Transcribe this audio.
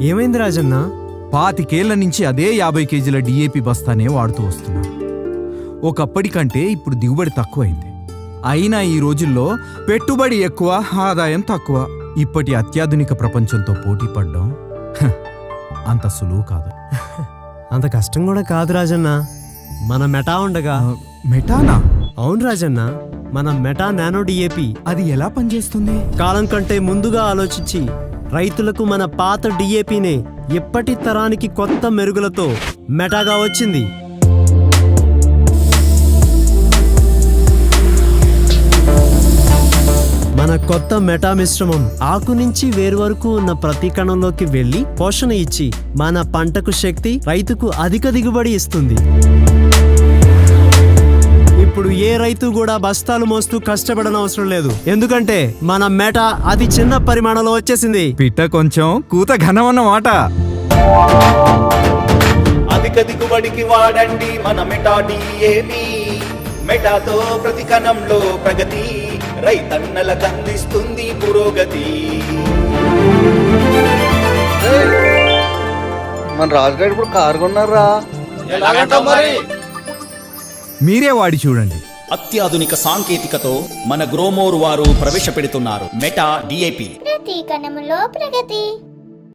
ఏమైంది రాజన్న? పాతికేళ్ళ నుంచి అదే యాభై కేజీల డిఏపి బస్తానే వాడుతూ వస్తున్నా. ఒకప్పటికంటే ఇప్పుడు దిగుబడి తక్కువైంది. అయినా ఈ రోజుల్లో పెట్టుబడి ఎక్కువ ఆదాయం తక్కువ. ఇప్పటి అత్యాధునిక ప్రపంచంతో పోటీ పడ్డం అంత సులువు కాదు. అంత కష్టం కూడా కాదు రాజన్న. మన మెటా ఉండగా. మెటానా? అవును రాజన్న. మన మెటా నానో డిఏపి అది ఎలా పనిచేస్తుంది? కాలం కంటే ముందుగా ఆలోచించి రైతులకు మన పాత డిఏపినే ఇప్పటి తరానికి కొత్త మెరుగులతో మెటాగా వచ్చింది. మన కొత్త మెటా మిశ్రమం ఆకు నుంచి వేరు వరకు ఉన్న ప్రతి కణంలోకి వెళ్ళి పోషణ ఇచ్చి మన పంటకు శక్తి రైతుకు అధిక దిగుబడి ఇస్తుంది. ఇప్పుడు ఏ రైతు కూడా బస్తాలు మోస్తూ కష్టపడనవసరం అవసరం లేదు. ఎందుకంటే మన మెటా అతి చిన్న పరిమాణంలో వచ్చేసింది. పిట్ట కొంచెం కూత ఘనమన్న మాట. అధిక దిగుబడికి వాడండి మన మెటా డిఏపి. మెటాతో ప్రతి కణంలో ప్రగతి రైతన్నలకు అందిస్తుంది పురోగతి. మన రాజుగారు ఇప్పుడు కారు కొన్నారా? మీరే వాడి చూడండి. అత్యాధునిక సాంకేతికతో మన గ్రోమోర్ వారు ప్రవేశపెడుతున్నారు. మెటా డిఏపి ప్రతి కణములో ప్రగతి